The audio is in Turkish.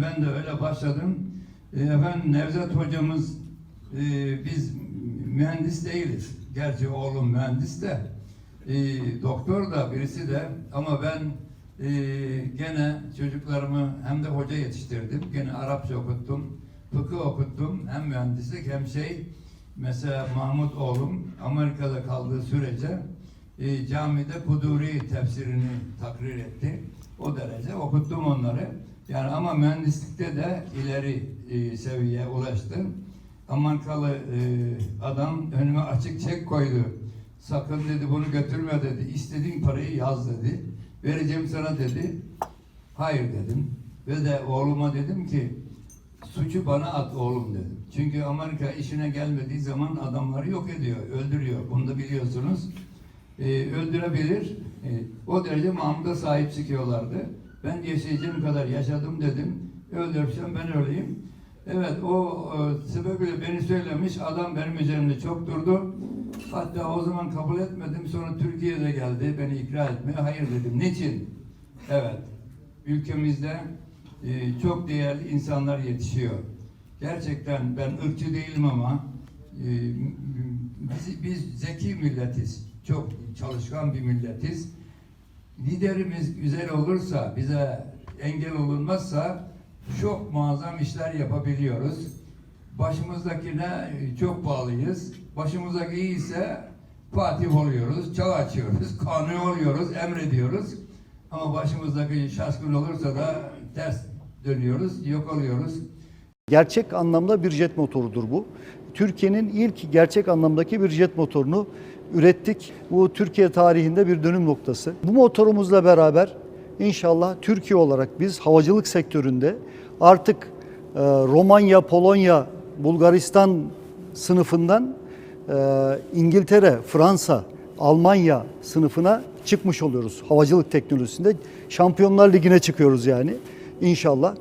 Ben de öyle başladım. E, Efendim Nevzat hocamız e, biz mühendis değiliz. Gerçi oğlum mühendis de e, doktor da birisi de ama ben e, gene çocuklarımı hem de hoca yetiştirdim. Gene Arapça okuttum, fıkıh okuttum. Hem mühendislik hem şey mesela Mahmut oğlum Amerika'da kaldığı sürece e, camide Kuduri tefsirini takrir etti. O derece okuttum onları. Yani ama mühendislikte de ileri e, seviyeye ulaştım. Amerikalı e, adam önüme açık çek koydu. Sakın dedi bunu götürme dedi. İstediğin parayı yaz dedi. Vereceğim sana dedi. Hayır dedim. Ve de oğluma dedim ki suçu bana at oğlum dedim. Çünkü Amerika işine gelmediği zaman adamları yok ediyor, öldürüyor. Bunu da biliyorsunuz. Ee, öldürebilir. Ee, o derece Mahmud'a sahip çıkıyorlardı. Ben yaşayacağım kadar yaşadım dedim. Öldürsem ben öleyim. Evet o e, sebebiyle beni söylemiş. Adam benim üzerimde çok durdu. Hatta o zaman kabul etmedim. Sonra Türkiye'de geldi beni ikna etmeye. Hayır dedim. Niçin? Evet. Ülkemizde e, çok değerli insanlar yetişiyor. Gerçekten ben ırkçı değilim ama e, biz, biz zeki milletiz. Çok çalışkan bir milletiz. Liderimiz güzel olursa, bize engel olunmazsa çok muazzam işler yapabiliyoruz. Başımızdakine çok bağlıyız. Başımızdaki iyiyse Fatih oluyoruz, çağ açıyoruz, kanun oluyoruz, emrediyoruz. Ama başımızdaki şaşkın olursa da ters dönüyoruz, yok oluyoruz. Gerçek anlamda bir jet motorudur bu. Türkiye'nin ilk gerçek anlamdaki bir jet motorunu ürettik. Bu Türkiye tarihinde bir dönüm noktası. Bu motorumuzla beraber inşallah Türkiye olarak biz havacılık sektöründe artık e, Romanya, Polonya, Bulgaristan sınıfından e, İngiltere, Fransa, Almanya sınıfına çıkmış oluyoruz havacılık teknolojisinde. Şampiyonlar Ligi'ne çıkıyoruz yani inşallah.